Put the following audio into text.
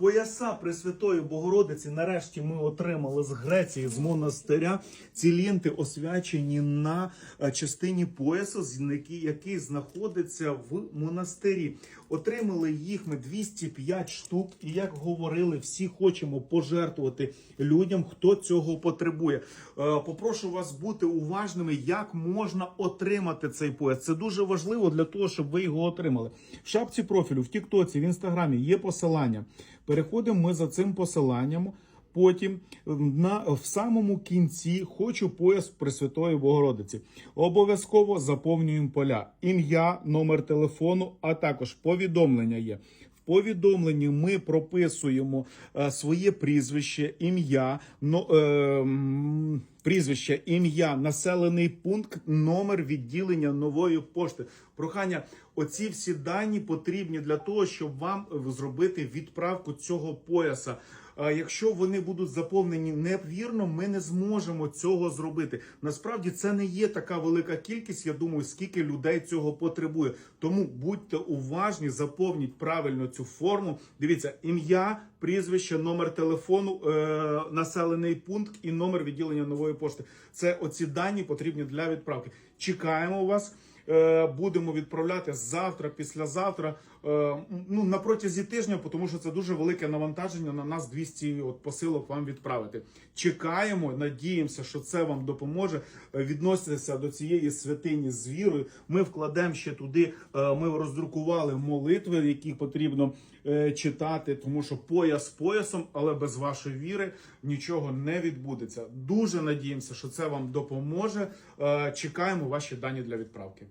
Пояса Пресвятої Богородиці нарешті ми отримали з Греції, з монастиря. Ці ленти освячені на е, частині пояса, який знаходиться в монастирі. Отримали їх ми 205 штук. І як говорили, всі хочемо пожертвувати людям, хто цього потребує. Е, Попрошу вас бути уважними, як можна отримати цей пояс. Це дуже важливо для того, щоб ви його отримали. В шапці профілю, в Тіктоці, в Інстаграмі є посилання. Переходимо ми за цим посиланням. Потім на в самому кінці хочу пояс Пресвятої Богородиці. Обов'язково заповнюємо поля, ім'я, номер телефону, а також повідомлення є. В повідомленні ми прописуємо е, своє прізвище, ім'я, но, е, прізвище, ім'я, населений пункт, номер відділення нової пошти. Прохання, оці всі дані потрібні для того, щоб вам зробити відправку цього пояса. Якщо вони будуть заповнені невірно, ми не зможемо цього зробити. Насправді це не є така велика кількість. Я думаю, скільки людей цього потребує. Тому будьте уважні, заповніть правильно цю форму. Дивіться, ім'я, прізвище, номер телефону, е- населений пункт і номер відділення нової пошти. Це оці дані потрібні для відправки. Чекаємо вас. Е, Будемо відправляти завтра, післязавтра, е, ну на протязі тижня, тому що це дуже велике навантаження. На нас 200 от посилок вам відправити. Чекаємо, надіємося, що це вам допоможе. Е, Відноситися до цієї святині з вірою. Ми вкладемо ще туди. Ми роздрукували молитви, які потрібно читати, тому що пояс поясом, але без вашої віри нічого не відбудеться. Дуже надіємося, що це вам допоможе. Чекаємо ваші дані для відправки.